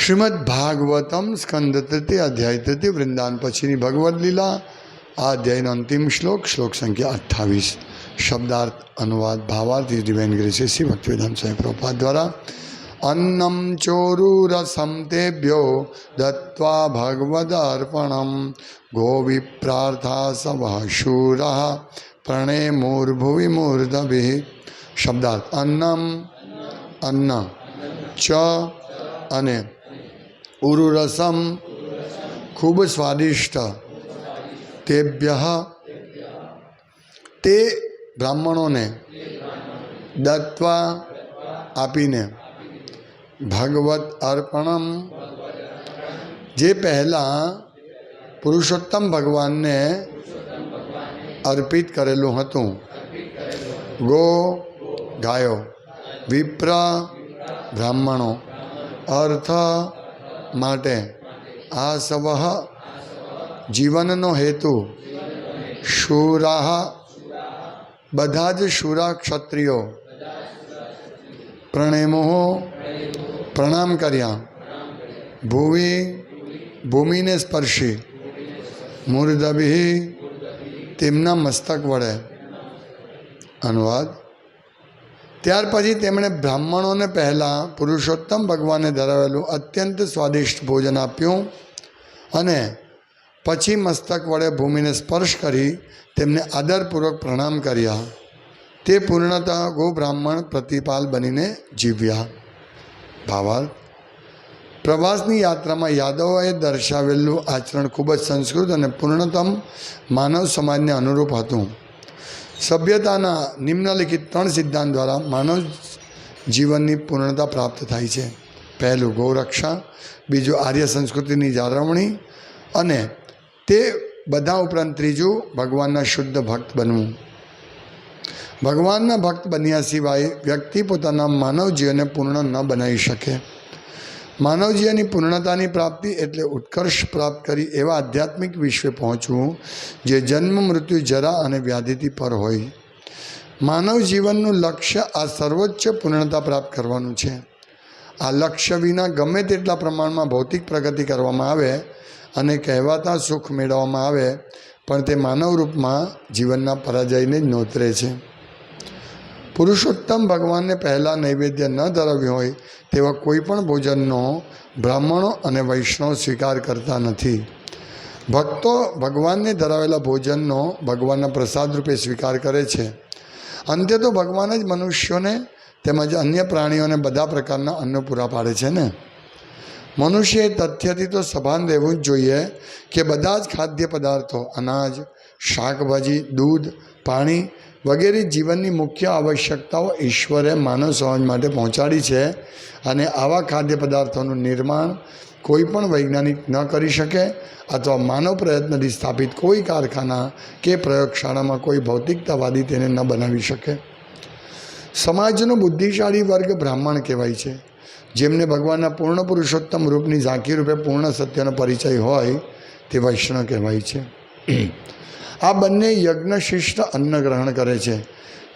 શ્રીમદ ભાગવતમ સ્કંદ તૃતીય અધ્યાય તૃતીય વૃંદાવન પછીની ભગવદ્ લીલા આ અધ્યાયનો અંતિમ શ્લોક શ્લોક સંખ્યા અઠ્ઠાવીસ શબ્દાર્થ અનુવાદ ભાવાર્થ ડિવાઇન ગ્રેસી શ્રી ભક્તિવેદાંત સ્વામી પ્રભુપાદ દ્વારા અન્નમ ચોરુરસમ તેભ્યો દત્વા ભગવદર્પણમ ગોવિપ્રાર્થા સવ શૂર પ્રણેમુર્ભુવિ મૂર્ધભિ શબ્દાર્થ અન્નમ અન્ન ચ અને ઉરુરસમ ખૂબ સ્વાદિષ્ટ તેભ્ય તે બ્રાહ્મણોને દત્વા આપીને ભગવત અર્પણમ જે પહેલાં પુરુષોત્તમ ભગવાનને અર્પિત કરેલું હતું ગો ગાયો વિપ્ર બ્રાહ્મણો અર્થ માટે આ સવ જીવનનો હેતુ શુરાહ, બધા જ શુરા ક્ષત્રિયો પ્રણેમો પ્રણામ કર્યા. ભૂવિ ભૂમિને સ્પર્શી. મૂર્ધભી તેમના મસ્તક વડે. અનુવાદ ત્યાર પછી તેમણે બ્રાહ્મણોને પહેલાં પુરુષોત્તમ ભગવાને ધરાવેલું અત્યંત સ્વાદિષ્ટ ભોજન આપ્યું અને પછી મસ્તક વડે ભૂમિને સ્પર્શ કરી તેમને આદરપૂર્વક પ્રણામ કર્યા. તે પૂર્ણતઃ ગો બ્રાહ્મણ પ્રતિપાલ બનીને જીવ્યા. ભાવાર્થ, પ્રવાસની યાત્રામાં યાદવોએ દર્શાવેલું આચરણ ખૂબ જ સંસ્કૃત અને પૂર્ણતમ માનવ સમાજને અનુરૂપ હતું. સભ્યતાના નિમ્નલિખિત ત્રણ સિદ્ધાંત દ્વારા માનવ જીવનની પૂર્ણતા પ્રાપ્ત થાય છે. પહેલું ગૌરક્ષા, બીજું આર્ય સંસ્કૃતિની જાળવણી અને તે બધા ઉપરાંત ત્રીજું ભગવાનના શુદ્ધ ભક્ત બનવું. ભગવાનના ભક્ત બન્યા સિવાય વ્યક્તિ પોતાના માનવ જીવનને પૂર્ણ ન બનાવી શકે. માનવ જીવનની પૂર્ણતાની પ્રાપ્તિ એટલે ઉત્કર્ષ પ્રાપ્ત કરી એવા આધ્યાત્મિક વિશ્વે પહોંચવું, જે જન્મ, મૃત્યુ, જરા અને વ્યાધિથી પર હોય. માનવ જીવનનું લક્ષ્ય આ સર્વોચ્ચ પૂર્ણતા પ્રાપ્ત કરવાનું છે. આ લક્ષ્ય વિના ગમે તેટલા પ્રમાણમાં ભૌતિક પ્રગતિ કરવામાં આવે અને કહેવાતા સુખ મેળવવામાં આવે, પણ તે માનવ રૂપમાં જીવનના પરાજયને જ નોતરે છે. પુરુષોત્તમ ભગવાનને પહેલાં નૈવેદ્ય ન ધરાવ્યું હોય, તેવા કોઈ પણ ભોજનનો બ્રાહ્મણો અને વૈષ્ણવ સ્વીકાર કરતા નથી. ભક્તો ભગવાનને ધરાવેલા ભોજનનો ભગવાનના પ્રસાદ રૂપે સ્વીકાર કરે છે. અંતે તો ભગવાન જ મનુષ્યોને તેમજ અન્ય પ્રાણીઓને બધા પ્રકારના અન્ન પૂરા પાડે છે ને? મનુષ્યએ તથ્યથી તો સભાન રહેવું જ જોઈએ કે બધા જ ખાદ્ય પદાર્થો, અનાજ, શાકભાજી, દૂધ, પાણી વગેરે જીવનની મુખ્ય આવશ્યકતાઓ ઈશ્વરે માનવ સમાજ માટે પહોંચાડી છે અને આવા ખાદ્ય પદાર્થોનું નિર્માણ કોઈ પણ વૈજ્ઞાનિક ન કરી શકે અથવા માનવ પ્રયત્નથી સ્થાપિત કોઈ કારખાના કે પ્રયોગશાળામાં કોઈ ભૌતિકતાવાદી તેને ન બનાવી શકે. સમાજનો બુદ્ધિશાળી વર્ગ બ્રાહ્મણ કહેવાય છે. જેમને ભગવાનના પૂર્ણ પુરુષોત્તમ રૂપની ઝાંખી રૂપે પૂર્ણ સત્યનો પરિચય હોય તે વૈષ્ણવ કહેવાય છે. આ બંને યજ્ઞ શિષ્ટ અન્ન ગ્રહણ કરે છે.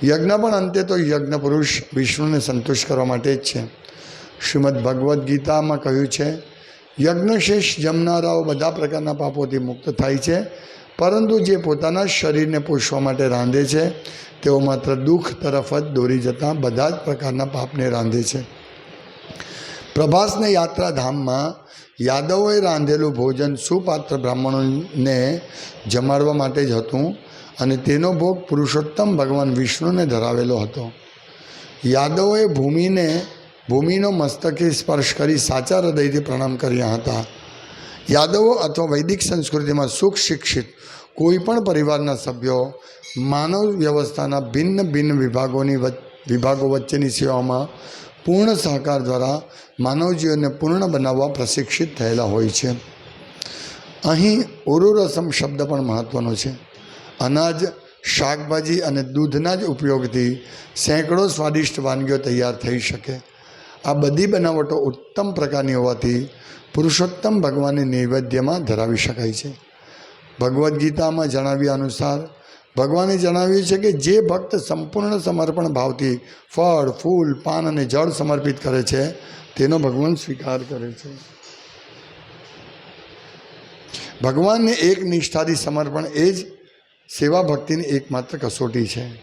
યજ્ઞ પણ અંતે તો યજ્ઞ પુરુષ વિષ્ણુને સંતુષ્ટ કરવા માટે જ છે. શ્રીમદ ભગવદ્ ગીતામાં કહ્યું છે યજ્ઞશેષ જમનારાઓ બધા પ્રકારના પાપોથી મુક્ત થાય છે, પરંતુ જે પોતાના શરીરને પોષવા માટે રાંધે છે, તેઓ માત્ર દુઃખ તરફ જ દોરી જતાં બધા જ પ્રકારના પાપને રાંધે છે. પ્રભાસને યાત્રાધામમાં યાદવોએ રાંધેલું ભોજન સુપાત્ર બ્રાહ્મણોને જમાડવા માટે જ હતું અને તેનો ભોગ પુરુષોત્તમ ભગવાન વિષ્ણુને ધરાવેલો હતો. યાદવોએ ભૂમિને, ભૂમિનો મસ્તકે સ્પર્શ કરી સાચા હૃદયથી પ્રણામ કર્યા હતા. યાદવો અથવા વૈદિક સંસ્કૃતિમાં સુખ શિક્ષિત કોઈ પણ પરિવારના સભ્યો માનવ વ્યવસ્થાના ભિન્ન ભિન્ન વિભાગોની વિભાગો વચ્ચેની સેવામાં પૂર્ણ સહકાર દ્વારા માનવજીવનને પૂર્ણ બનાવવા પ્રશિક્ષિત થયેલા હોય છે. અહીં ઉરુરસમ શબ્દ પણ મહત્ત્વનો છે. અનાજ, શાકભાજી અને દૂધના જ ઉપયોગથી સેંકડો સ્વાદિષ્ટ વાનગીઓ તૈયાર થઈ શકે. આ બધી બનાવટો ઉત્તમ પ્રકારની હોવાથી પુરુષોત્તમ ભગવાનની નૈવેદ્યમાં ધરાવી શકાય છે. ભગવદ્ ગીતામાં જણાવ્યા અનુસાર ભગવાને જણાવ્યું છે કે જે ભક્ત સંપૂર્ણ સમર્પણ ભાવથી ફળ, ફૂલ, પાન અને જળ સમર્પિત કરે છે, તેનો ભગવાન સ્વીકાર કરે છે. ભગવાનને એક નિષ્ઠાથી સમર્પણ એ જ સેવા ભક્તિની એકમાત્ર કસોટી છે.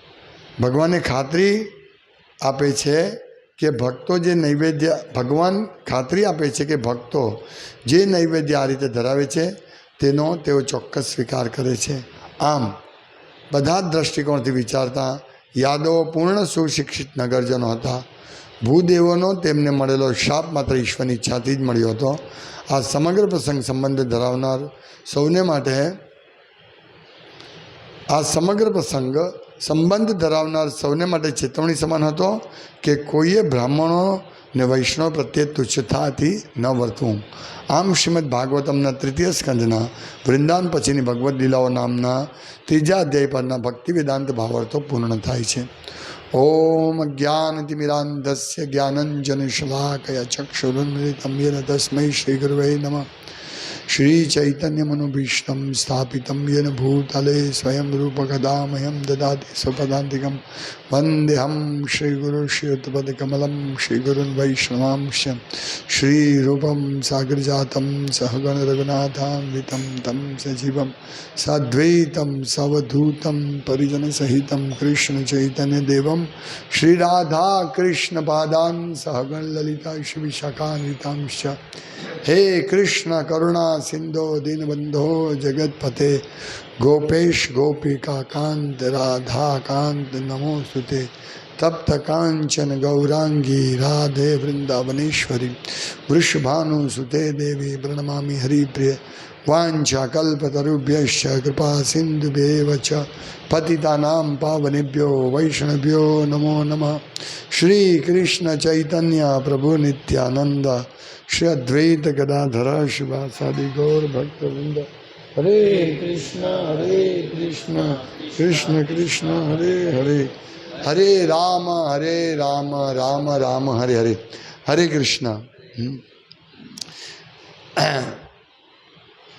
ભગવાને ખાતરી આપે છે કે ભક્તો જે નૈવેદ્ય, ભગવાન ખાતરી આપે છે કે ભક્તો જે નૈવેદ્ય આ રીતે ધરાવે છે, તેનો તેઓ ચોક્કસ સ્વીકાર કરે છે. આમ બધા જ દ્રષ્ટિકોણથી વિચારતા યાદવો પૂર્ણ સુશિક્ષિત નગરજનો હતા. ભૂદેવોનો તેમને મળેલો શાપ માત્ર ઈશ્વરની ઈચ્છાથી જ મળ્યો હતો. આ સમગ્ર પ્રસંગ સંબંધ ધરાવનાર સૌને માટે આ સમગ્ર પ્રસંગ સંબંધ ધરાવનાર સૌને માટે ચેતવણી સમાન હતો કે કોઈએ બ્રાહ્મણો ને વૈષ્ણવ પ્રત્યે તુચ્છતાથી ન વર્તવું આમ શ્રીમદ ભાગવતમના તૃતીય સ્કંદના વૃંદાવન પછીની ભગવદ્ લીલાઓ નામના ત્રીજા અધ્યાય પરના ભક્તિ વેદાંત ભાવાર્થો પૂર્ણ થાય છે. ઓમ જ્ઞાનતિમિરાંધસ્ય જ્ઞાનંજન શલાકયા ચક્ષુરુન્મિલિતમ યેન તસ્મૈ શ્રી ગુરવે નમઃ. શ્રી ચૈતન્યમનુભીષ્ટમ સ્થાપિતમ યેન ભૂતલે સ્વયં રૂપકદામહ્યં દદાતિ સ્વપદાંતિકમ वन्देऽहं श्रीगुरुश्रियुतपदकमलं श्रीगुरुन् वैष्णवांश्च श्रीरूपं सागरजातं सहगणरघुनाथान्वितं तं सजीवं साद्वैतं सवधूतं परिजनसहितं कृष्णचैतन्यदेवं श्रीराधाकृष्णपादान् सहगणललिता श्रीविशाखान्वितांश्च हे कृष्णकरुणा सिन्धो दीनबन्धो जगत्पते ગોપેશ ગોપિકા કાંત રાધા કાંત નમોસ્તુતે તપ્ત કાંચન ગૌરાંગી રાધે વૃંદાવનેશ્વરી વૃષભાનુસુતે દેવી પ્રણમામિ હરિપ્રિય વાંછાકલ્પતરુભ્યશ્ચ કૃપા સિંધુભ્યેવ ચ પતિતાનાં પાવનેભ્યો વૈષ્ણવ્યો નમો નમઃ શ્રી કૃષ્ણ ચૈતન્ય પ્રભુ નિત્યાનંદ શ્રી અદ્વૈત ગદાધર શિવાસાદિ ગૌર ભક્તવૃંદ હરે કૃષ્ણ હરે કૃષ્ણ કૃષ્ણ કૃષ્ણ હરે હરે હરે રામ હરે રામ રામ રામ હરે હરે હરે કૃષ્ણ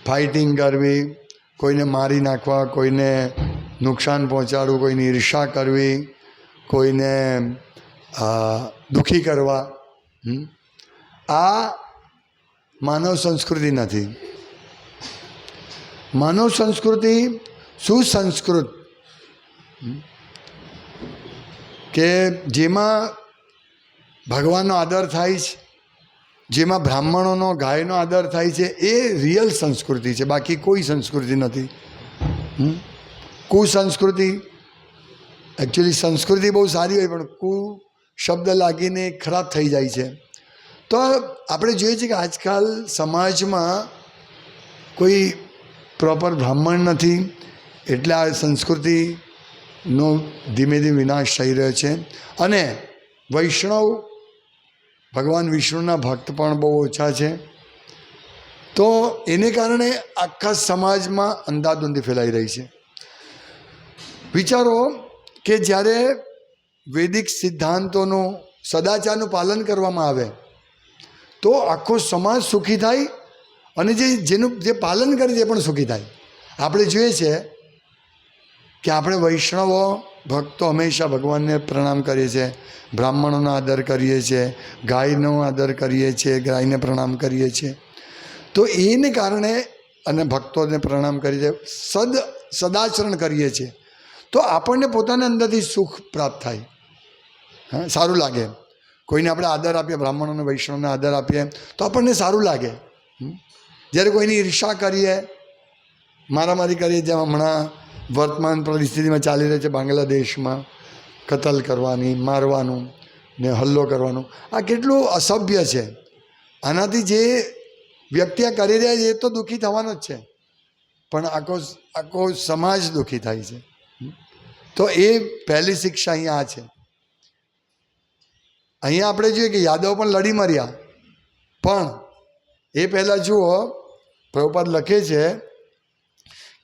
ફાઇટિંગ કરવી કોઈને મારી નાખવા કોઈને નુકસાન પહોંચાડવું કોઈની ઈર્ષા કરવી કોઈને દુઃખી કરવા આ માનવ સંસ્કૃતિ નથી માનવ સંસ્કૃતિ સુસંસ્કૃત. કે જેમાં ભગવાનનો આદર થાય છે, જેમાં બ્રાહ્મણોનો ગાયનો આદર થાય છે, એ રિયલ સંસ્કૃતિ છે, બાકી કોઈ સંસ્કૃતિ નથી? કુસંસ્કૃતિ. એકચ્યુઅલી સંસ્કૃતિ બહુ સારી હોય, પણ કુ શબ્દ લાગીને ખરાબ થઈ જાય છે. તો આપણે જોઈએ છીએ કે આજકાલ સમાજમાં કોઈ પ્રોપર બ્રાહ્મણ નથી, એટલે આ સંસ્કૃતિનો ધીમે ધીમે વિનાશ થઈ રહ્યો છે. અને વૈષ્ણવ, ભગવાન વિષ્ણુના ભક્ત પણ બહુ ઓછા છે. તો એને કારણે આખા સમાજમાં અંધાધૂંધી ફેલાઈ રહી છે. વિચારો કે જ્યારે વૈદિક સિદ્ધાંતોનું સદાચારનું પાલન કરવામાં આવે, તો આખો સમાજ સુખી થાય અને જે જેનું જે પાલન કરે છે પણ સુખી થાય. આપણે જોઈએ છે કે આપણે વૈષ્ણવો ભક્તો હંમેશા ભગવાનને પ્રણામ કરીએ છીએ, બ્રાહ્મણોનો આદર કરીએ છીએ, ગાયનો આદર કરીએ છીએ, ગાયને પ્રણામ કરીએ છીએ. તો એને કારણે અને ભક્તોને પ્રણામ કરીએ છીએ સદ, સદાચરણ કરીએ છીએ. તો આપણને પોતાના અંદરથી સુખ પ્રાપ્ત થાય. હા, સારું લાગે. કોઈને આપણે આદર આપીએ, બ્રાહ્મણોને વૈષ્ણવને આદર આપીએ, તો આપણને સારું લાગે. જ્યારે કોઈની ઈર્ષા કરીએ, મારામારી કરીએ, જેમ હમણાં વર્તમાન પરિસ્થિતિમાં ચાલી રહી છે બાંગ્લાદેશમાં, કતલ કરવાની, મારવાનું ને હલ્લો કરવાનું. આ કેટલું અસભ્ય છે. આનાથી જે વ્યક્તિ આ કરી રહ્યા છે, એ તો દુઃખી થવાનો જ છે. પણ આખો આખો સમાજ દુઃખી થાય છે. તો એ પહેલી શિક્ષા અહીંયા આ છે. અહીંયા આપણે જોઈએ કે યાદવ પણ લડી મર્યા. પણ એ પહેલાં જુઓ પ્રભુપાદ લખે છે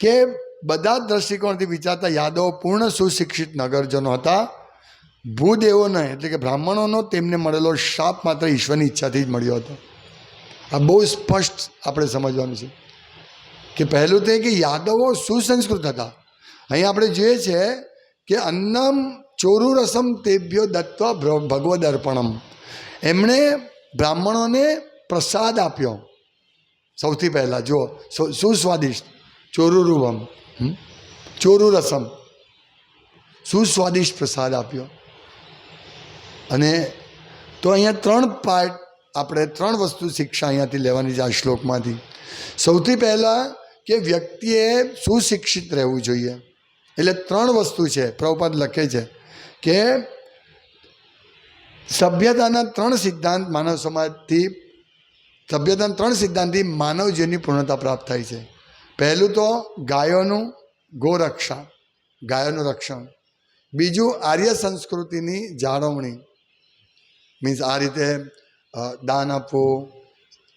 કે બધા દ્રષ્ટિકોણથી વિચારતા યાદવો પૂર્ણ સુશિક્ષિત નગરજનો હતા. ભૂદેવોને એટલે કે બ્રાહ્મણોનો તેમને મળેલો શાપ માત્ર ઈશ્વરની ઈચ્છાથી જ મળ્યો હતો. આ બહુ સ્પષ્ટ આપણે સમજવાનું છે કે પહેલું તો કે યાદવો સુસંસ્કૃત હતા. અહીં આપણે જોઈએ છે કે અન્નમ ચોરુ રસમ તેભ્યો દત્વા ભગવદ અર્પણમ. એમણે બ્રાહ્મણોને પ્રસાદ આપ્યો. સૌથી પહેલાં જુઓ સુ- સુસ્વાદિષ્ટ ચોરુરુવમ હમ? ચોરુ રસમ. સુસ્વાદિષ્ટ પ્રસાદ આપ્યો? અને તો અહીંયા ત્રણ પાર્ટ આપણે ત્રણ વસ્તુ શિક્ષા અહીંયાથી લેવાની છે આ શ્લોકમાંથી. સૌથી પહેલાં કે વ્યક્તિએ સુશિક્ષિત રહેવું જોઈએ? એટલે ત્રણ વસ્તુ છે, પ્રભુપાદ લખે છે કે સભ્યતાના ત્રણ સિદ્ધાંત માનવ સમાજથી સભ્યતાના ત્રણ સિદ્ધાંતથી માનવ જીવનની પૂર્ણતા પ્રાપ્ત થાય છે. પહેલું તો ગાયોનું ગોરક્ષા ગાયોનું રક્ષણ. બીજું આર્ય સંસ્કૃતિની જાળવણી. મીન્સ આ રીતે દાન આપવું,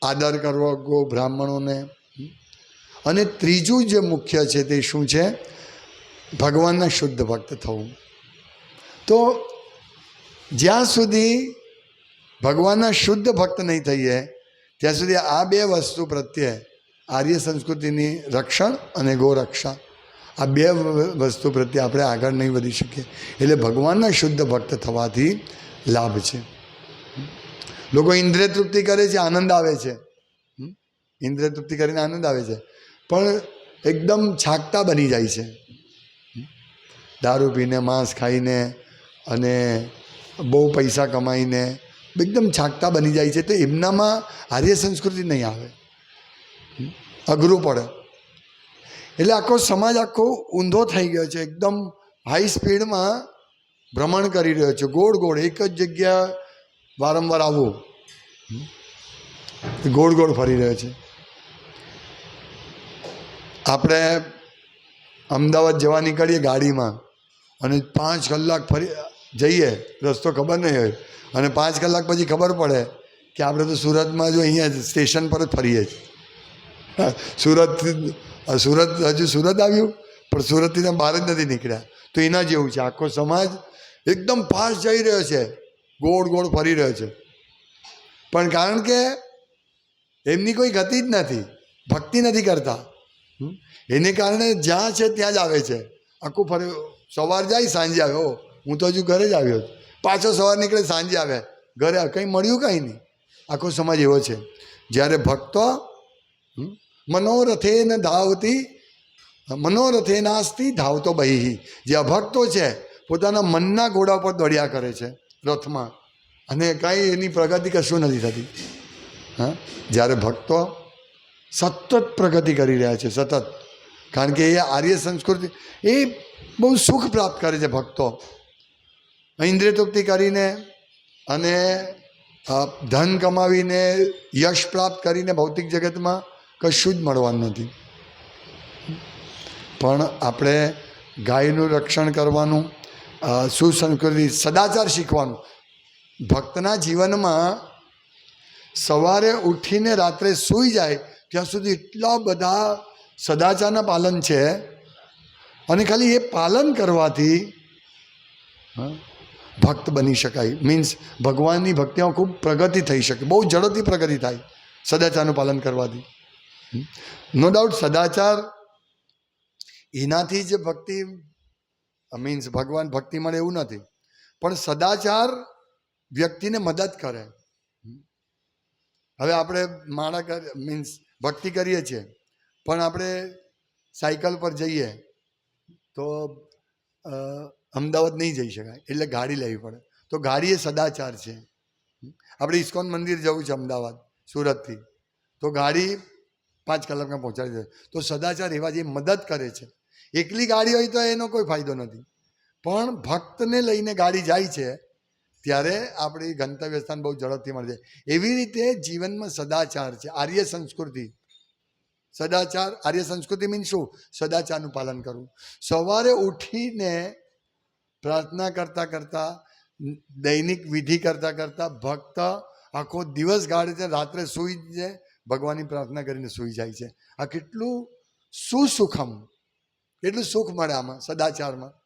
આદર કરવો ગો બ્રાહ્મણોને. અને ત્રીજું જે મુખ્ય છે તે શું છે? ભગવાનના શુદ્ધ ભક્ત થવું. તો જ્યાં સુધી ભગવાનના શુદ્ધ ભક્ત નહીં થઈએ ત્યાં સુધી આ બે વસ્તુ પ્રત્યે આર્ય સંસ્કૃતિની રક્ષણ અને ગોરક્ષા, આ બે વસ્તુ પ્રત્યે આપણે આગળ નહીં વધી શકીએ. એટલે ભગવાનના શુદ્ધ ભક્ત થવાથી લાભ છે. લોકો ઇન્દ્રિય તૃપ્તિ કરે છે, આનંદ આવે છે? ઇન્દ્રિય તૃપ્તિ કરીને આનંદ આવે છે. પણ એકદમ છાકતા બની જાય છે. દારૂ પીને, માંસ ખાઈને અને બહુ પૈસા કમાઈને એકદમ છાકતા બની જાય છે તો એમનામાં આર્ય સંસ્કૃતિ નહીં આવે હમ? અઘરું પડે એટલે આખો સમાજ આખો ઊંધો થઈ ગયો છે એકદમ હાઈ સ્પીડમાં ભ્રમણ કરી રહ્યો છે ગોળ ગોળ એક જ જગ્યા વારંવાર આવવું હમ? ગોળ ગોળ ફરી રહ્યો છે આપણે અમદાવાદ જવા નીકળીએ ગાડીમાં અને પાંચ કલાક ફરી જઈએ, રસ્તો ખબર નહીં હોય. અને પાંચ કલાક પછી ખબર પડે કે આપણે તો સુરતમાં જો અહીંયા સ્ટેશન પર જ ફરીએ છીએ. સુરત સુરત, હજુ સુરત આવ્યું, પણ સુરતથી તો બહાર જ નથી નીકળ્યા. તો એના જેવું છે. આખો સમાજ એકદમ ફાસ્ટ જઈ રહ્યો છે. ગોળ ગોળ ફરી રહ્યો છે. પણ કારણ કે એમની કોઈ ગતિ જ નથી. ભક્તિ નથી કરતા. એને કારણે જ્યાં છે ત્યાં જ આવે છે. આખું ફરે સવાર જાય, સાંજે આવે. હું તો હજુ ઘરે જ આવ્યો હતો પાછો સવાર નીકળે સાંજે આવે. ઘરે કંઈ મળ્યું કાંઈ નહીં. આખો સમાજ એવો છે. જ્યારે ભક્તો મનોરથે ન ધાવતી, મનોરથે નાસ્તી ધાવતો બહી જે અભક્તો છે, પોતાના મનના ઘોડા પર દોડ્યા કરે છે, રથમાં. અને કાંઈ એની પ્રગતિ કશું નથી થતી. હા? જ્યારે ભક્તો સતત પ્રગતિ કરી રહ્યા છે, સતત. કારણ કે એ આર્ય સંસ્કૃતિ, એ બહુ સુખ પ્રાપ્ત કરે છે ભક્તો. ઇન્દ્રિય તૃપ્તિ કરીને અને ધન કમાવીને યશ પ્રાપ્ત કરીને ભૌતિક જગતમાં કશું જ મળવાનું નથી. પણ આપણે ગાયનું રક્ષણ કરવાનું સુસંસ્કૃતિ સદાચાર શીખવાનું. ભક્તના જીવનમાં સવારે ઉઠીને રાત્રે સૂઈ જાય ત્યાં સુધી એટલા બધા સદાચારના પાલન છે. અને ખાલી એ પાલન કરવાથી હા, ભક્ત બની શકાય. મીન્સ ભગવાનની ભક્તિમાં ખૂબ પ્રગતિ થઈ શકે. બહુ ઝડપથી પ્રગતિ થાય. સદાચારનું પાલન કરવાથી. નો ડાઉટ સદાચાર એનાથી જ ભક્તિ મીન્સ ભગવાન ભક્તિ મળે એવું નથી. પણ સદાચાર વ્યક્તિને મદદ કરે. હવે આપણે માણા મીન્સ ભક્તિ કરીએ છીએ. પણ આપણે સાયકલ પર જઈએ તો અમદાવાદ નહીં જઈ શકાય, એટલે ગાડી લેવી પડે. તો ગાડી એ સદાચાર છે. આપણે ઇસ્કોન મંદિર જવું છે અમદાવાદ, સુરતથી. તો ગાડી પાંચ કલાકમાં પહોંચાડી દે. તો સદાચાર એવા જે મદદ કરે છે. એકલી ગાડી હોય તો એનો કોઈ ફાયદો નથી. પણ ભક્તને લઈને ગાડી જાય છે, ત્યારે આપણી ગંતવ્ય સ્થાન બહુ ઝડપથી મળે છે એવી રીતે જીવનમાં સદાચાર છે. આર્ય સંસ્કૃતિ. સદાચાર, આર્ય સંસ્કૃતિ મીન શું? સદાચારનું પાલન કરવું. સવારે ઉઠીને પ્રાર્થના કરતાં કરતાં, દૈનિક વિધિ કરતાં કરતાં ભક્ત આખો દિવસ ગાળે છે રાત્રે સૂઈ જાય, ભગવાનની પ્રાર્થના કરીને સૂઈ જાય છે. આ કેટલું સુસુખમ, કેટલું સુખ મળે આમાં, સદાચારમાં.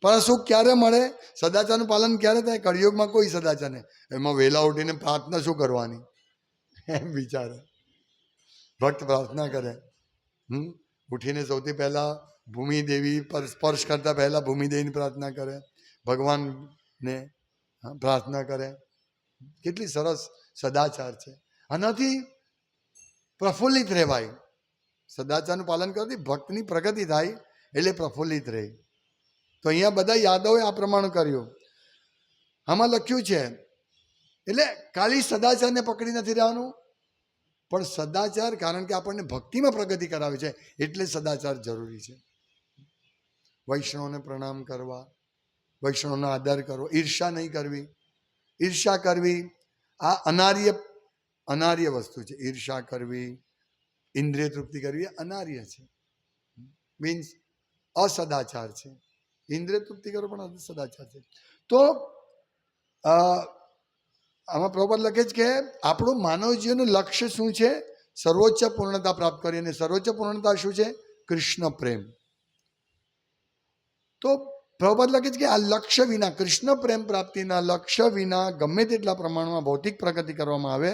પણ સુખ ક્યારે મળે? સદાચારનું પાલન ક્યારે થાય? કળિયુગમાં કોઈ સદાચાર નહીં. એમાં વહેલા ઉઠીને પ્રાર્થના શું કરવાની? એમ વિચારે. ભક્ત પ્રાર્થના કરે. હમ? ઉઠીને સૌથી પહેલાં ભૂમિદેવી પર સ્પર્શ કરતાં પહેલાં ભૂમિદેવીની પ્રાર્થના કરે, ભગવાનને પ્રાર્થના કરે. કેટલી સરસ સદાચાર છે. આનાથી પ્રફુલ્લિત રહેવાય. સદાચારનું પાલન કરતી ભક્તની પ્રગતિ થાય, એટલે પ્રફુલ્લિત રહે. તો અહીંયા બધા યાદવે આ પ્રમાણે કર્યું. આમાં લખ્યું છે, એટલે ખાલી સદાચારને પકડી નથી રહેવાનું. પણ સદાચાર કારણ કે આપણને ભક્તિમાં પ્રગતિ કરાવે છે, એટલે સદાચાર જરૂરી છે. વૈષ્ણવને પ્રણામ કરવા, વૈષ્ણવનો આદર કરવો ઈર્ષા નહીં કરવી. ઈર્ષા કરવી આ અનાર્ય અનાર્ય વસ્તુ છે. ઈર્ષા કરવી, ઇન્દ્રિય તૃપ્તિ કરવી અનાર્ય છે. મીન્સ અસદાચાર છે. ઇન્દ્રિય તૃપ્તિ કરવો પણ સદાચાર છે. તો આમાં પ્રોપર લખે છે કે આપણું માનવ જીવનનું લક્ષ્ય શું છે? સર્વોચ્ચ પૂર્ણતા પ્રાપ્ત કરી અને સર્વોચ્ચ પૂર્ણતા શું છે? કૃષ્ણ પ્રેમ. તો પ્રભુપાદ લખે છે કે આ લક્ષ્ય વિના, કૃષ્ણ પ્રેમ પ્રાપ્તિના લક્ષ્ય વિના ગમે તેટલા પ્રમાણમાં ભૌતિક પ્રગતિ કરવામાં આવે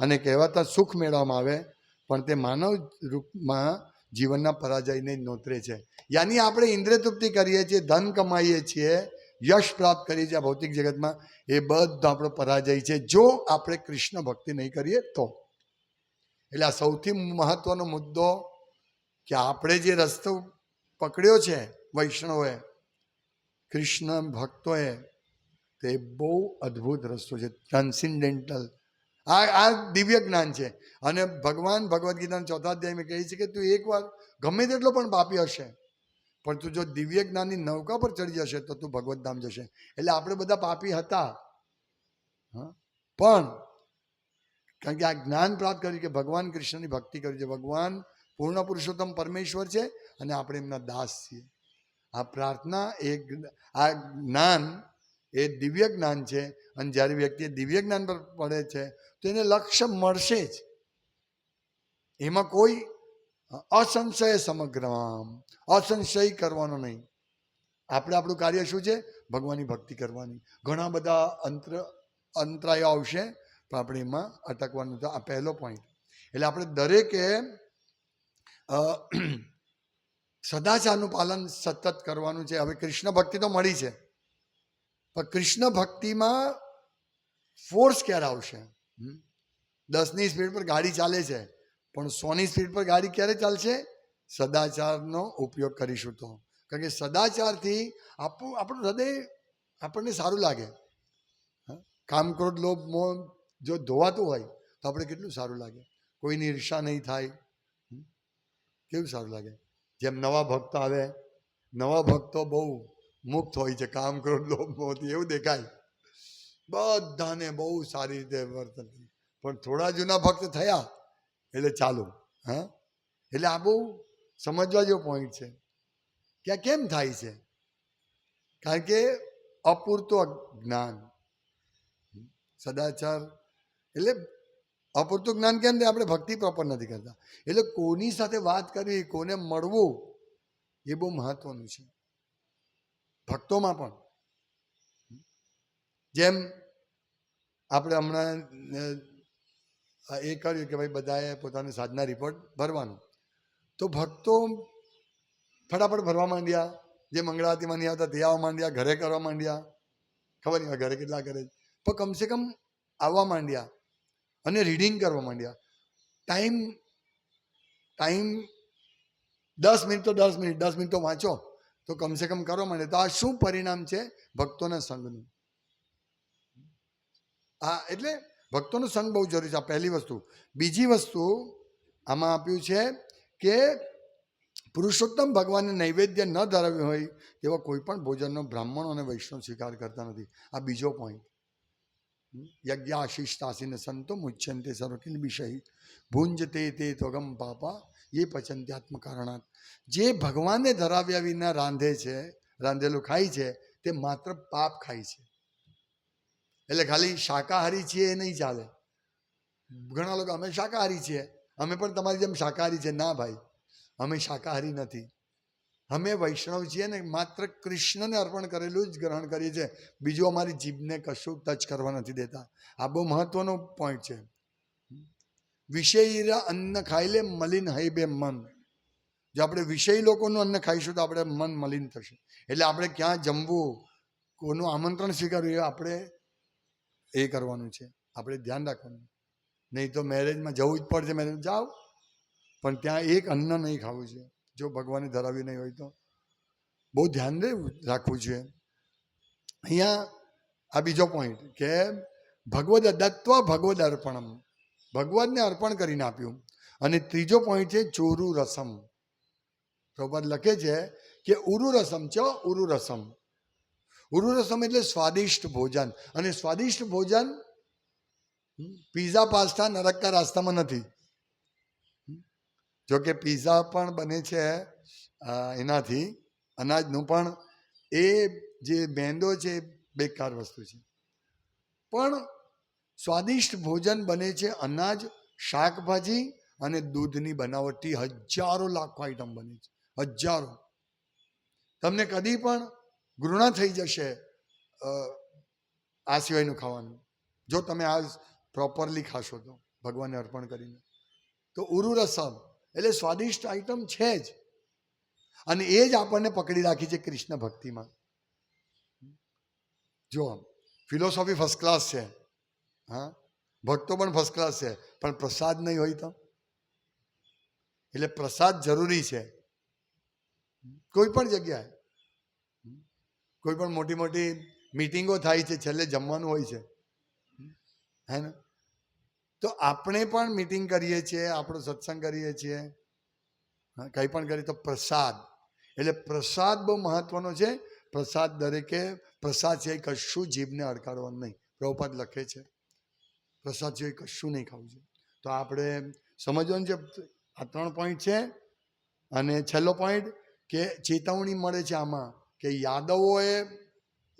અને કહેવાતા સુખ મેળવવામાં આવે, પણ તે માનવ રૂપમાં જીવનના પરાજયને જ નોતરે છે. યાની આપણે ઇન્દ્રિય તૃપ્તિ કરીએ છીએ, ધન કમાઈએ છીએ, યશ પ્રાપ્ત કરીએ છીએ ભૌતિક જગતમાં, એ બધો આપણો પરાજય છે. જો આપણે કૃષ્ણ ભક્તિ નહીં કરીએ તો. એટલે આ સૌથી મહત્વનો મુદ્દો કે આપણે જે રસ્તો પકડ્યો છે વૈષ્ણવોએ કૃષ્ણ ભક્તોએ તે બહુ અદ્ભુત રસ્તો છે ટ્રાન્સિન્ડેન્ટલ આ આ દિવ્ય જ્ઞાન છે. અને ભગવાન ભગવદ્ ગીતાના ચોથા અધ્યાયમાં કહે છે કે તું એકવાર ગમે તેટલો પણ પાપી હશે, પણ તું જો દિવ્ય જ્ઞાનની નૌકા પર ચડી જશે તો તું ભગવત ધામ જશે. એટલે આપણે બધા પાપી હતા. પણ કારણ કે આ જ્ઞાન પ્રાપ્ત કર્યું કે ભગવાન કૃષ્ણની ભક્તિ કરી છે. ભગવાન પૂર્ણ પુરુષોત્તમ પરમેશ્વર છે અને આપણે એમના દાસ છીએ. આ પ્રાર્થના એ આ જ્ઞાન એ દિવ્ય જ્ઞાન છે. અને જ્યારે વ્યક્તિ દિવ્ય જ્ઞાન પર પડે છે, તો એને લક્ષ્ય મળશે જ. એમાં કોઈ અસંશય સમગ્રમ અસંશય કરવાનો નહીં. આપણે આપણું કાર્ય શું છે? ભગવાનની ભક્તિ કરવાની. ઘણા બધા અંતર, અંતરાયો આવશે, પણ આપણે એમાં અટકવાનું આ પહેલો પોઈન્ટ એટલે આપણે દરેકે સદાચારનું પાલન સતત કરવાનું છે. હવે કૃષ્ણ ભક્તિ તો મળી છે. પણ કૃષ્ણ ભક્તિમાં ફોર્સ ક્યારે આવશે? દસની સ્પીડ પર ગાડી ચાલે છે. પણ સોની સ્પીડ પર ગાડી ક્યારે ચાલશે? સદાચારનો ઉપયોગ કરીશું તો. કારણ કે સદાચારથી આપણું આપણું હૃદય આપણને સારું લાગે. હા? કામ ક્રોધ, લોભ, મોહ જો ધોવાતું હોય તો આપણે કેટલું સારું લાગે? કોઈની ઈર્ષા નહીં થાય. કેવું સારું લાગે? જેમ નવા ભક્તો આવે, નવા ભક્તો બહુ મુક્ત હોય છે, કામ ક્રોધ લોભ મોતી, એવું દેખાય. બધાને બહુ સારી રીતે વર્તન પણ થોડા જૂના ભક્ત થયા, એટલે ચાલુ. હા? એટલે આ બહુ સમજવા જેવો પોઈન્ટ છે. કે આ કેમ થાય છે? કારણ કે અપૂરતું જ્ઞાન. સદાચાર, એટલે અપૂરતું જ્ઞાન કેમ આપણે ભક્તિ પ્રોપર નથી કરતા. એટલે કોની સાથે વાત કરવી, કોને મળવું, એ બહુ મહત્વનું છે. ભક્તોમાં પણ. જેમ આપણે હમણાં એ કર્યું કે ભાઈ બધાએ પોતાની સાધના રિપોર્ટ ભરવાનું. તો ભક્તો ફટાફટ ભરવા માંડ્યા. જે મંગળાતીમાં નહીં આવતા તે આવવા માંડ્યા, ઘરે કરવા માંડ્યા. ખબર નહીં ઘરે કેટલા કરે. પણ કમસે કમ આવવા માંડ્યા. અને રીડિંગ કરવા માંડ્યા. ટાઈમ ટાઈમ દસ મિનિટ તો દસ મિનિટ દસ મિનિટ તો વાંચો. તો કમસે કમ કરો માંડે તો આ શું પરિણામ છે? ભક્તોના સંઘનું આ એટલે ભક્તોનો સંગ બહુ જરૂરી છે. આ પહેલી વસ્તુ. બીજી વસ્તુ આમાં આપ્યું છે કે પુરુષોત્તમ ભગવાનને નૈવેદ્ય ન ધરાવ્યું હોય તેવા કોઈ પણ ભોજનનો બ્રાહ્મણો અને વૈષ્ણવ સ્વીકાર કરતા નથી. આ બીજો પોઈન્ટ યજ્ઞાશિષ્ટાસીને સંતો મુચ્છંતે સર્વકિલ વિષય ભુંજતે તે ત્વગમ પાપા એ પચંત્યાત્મકારણાત જે ભગવાનને ધરાવ્યા વિના રાંધે છે રાંધેલું ખાય છે તે માત્ર પાપ ખાય છે એટલે ખાલી શાકાહારી છીએ એ નહીં ચાલે। ઘણા લોકો, અમે શાકાહારી છીએ, અમે પણ તમારી જેમ શાકાહારી છે. ના ભાઈ, અમે શાકાહારી નથી. અમે વૈષ્ણવ છીએ ને માત્ર કૃષ્ણને અર્પણ કરેલું જ ગ્રહણ કરીએ છીએ. બીજું અમારી જીભને કશું ટચ કરવા નથી દેતા. આ બહુ મહત્વનો પોઈન્ટ છે. વિષયીરા અન્ન ખાઈ લે મલિન હૈ બે મન. જો આપણે વિષય લોકોનું અન્ન ખાઈશું તો આપણે મન મલિન થશે. એટલે આપણે ક્યાં જમવું, કોનું આમંત્રણ સ્વીકારવું એ આપણે એ કરવાનું છે. આપણે ધ્યાન રાખવાનું. નહીં તો મેરેજમાં જવું જ પડશે મેરેજ જાઓ. પણ ત્યાં એક અન્ન નહીં ખાવું છે. જો ભગવાને ધરાવી નહીં હોય તો. બહુ ધ્યાન રાખવું છે અહીંયા આ બીજો પોઈન્ટ કે ભગવદ દત્વ ભગવદ અર્પણમ. ભગવાનને અર્પણ કરીને આપ્યું. અને ત્રીજો પોઈન્ટ છે ચોરુ રસમ. પ્રભાત લખે છે કે ઉરુ રસમ છે ઉરુ રસમ. ઉરુ રસમ એટલે સ્વાદિષ્ટ ભોજન. અને સ્વાદિષ્ટ ભોજન પીઝા, પાસ્તા નરકતા રાસ્તામાં નથી. જો કે પીઝા પણ બને છે એનાથી અનાજનું પણ. એ જે મેંદો છે એ બેકાર વસ્તુ છે. પણ સ્વાદિષ્ટ ભોજન બને છે અનાજ, શાકભાજી અને દૂધની બનાવટથી હજારો લાખો આઈટમ બને છે, હજારો. તમને કદી પણ ઘૃણા થઈ જશે આ સિવાયનું ખાવાનું. જો તમે આ પ્રોપરલી ખાશો તો ભગવાનને અર્પણ કરીને. તો ઉરુ રસમ એટલે સ્વાદિષ્ટ આઈટમ છે જ. અને એ જ આપણને પકડી રાખી છે કૃષ્ણ ભક્તિમાં. જો ફિલોસોફી ફર્સ્ટ ક્લાસ છે. હા? ભક્તો પણ ફર્સ્ટ ક્લાસ છે, પણ પ્રસાદ નહીં હોય તો? એટલે પ્રસાદ જરૂરી છે. કોઈ પણ જગ્યાએ. કોઈ પણ મોટી મોટી મિટિંગો થાય છે, છેલ્લે જમવાનું હોય છે. હે ને? તો આપણે પણ મિટિંગ કરીએ છીએ, આપણો સત્સંગ કરીએ છીએ. કંઈ પણ કરીએ તો પ્રસાદ. એટલે પ્રસાદ બહુ મહત્વનો છે. પ્રસાદ દરેકે, પ્રસાદ એ કશું જીભને અડકાડવાનું નહીં. પ્રભુપાદ લખે છે. પ્રસાદ સિવાય કશું નહીં ખાવું છે તો આપણે સમજવાનું છે, આ ત્રણ પોઈન્ટ છે. અને છેલ્લો પોઈન્ટ કે ચેતવણી મળે છે આમાં. કે યાદવોએ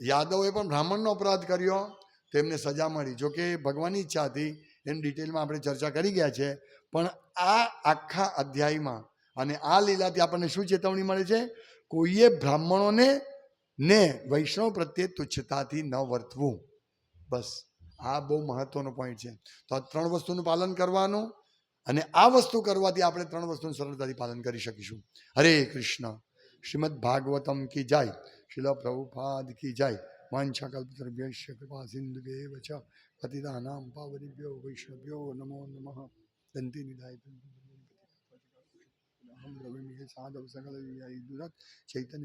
યાદવોએ પણ બ્રાહ્મણનો અપરાધ કર્યો. તેમને સજા મળી. જોકે ભગવાનની ઈચ્છા હતી એની ડિટેલમાં આપણે ચર્ચા કરી ગયા છે. પણ આ આખા અધ્યાયમાં અને આ લીલાથી આપણને શું ચેતવણી મળે છે? કોઈએ બ્રાહ્મણોને ને વૈષ્ણવ પ્રત્યે તુચ્છતાથી ન વર્તવું. બસ, આ બહુ મહત્વનો પોઈન્ટ છે. તો આ ત્રણ વસ્તુનું પાલન કરવાનું અને આ વસ્તુ કરવાથી આપણે ત્રણ વસ્તુનું સરળતાથી પાલન કરી શકીશું. હરે કૃષ્ણ. શ્રીમદ ભાગવતમ કી જાય. શિલ પ્રભુપાદ કી જાય. કલ્પતર્ભ્યશ્ય કૃપા સિંધુ પતિતાનામ પાવરીભ્યો વૈષ્ણવ્યો નમો નમઃ દંતી નિધાય અહમ રવિ સાધવ સકલ ચૈતન્ય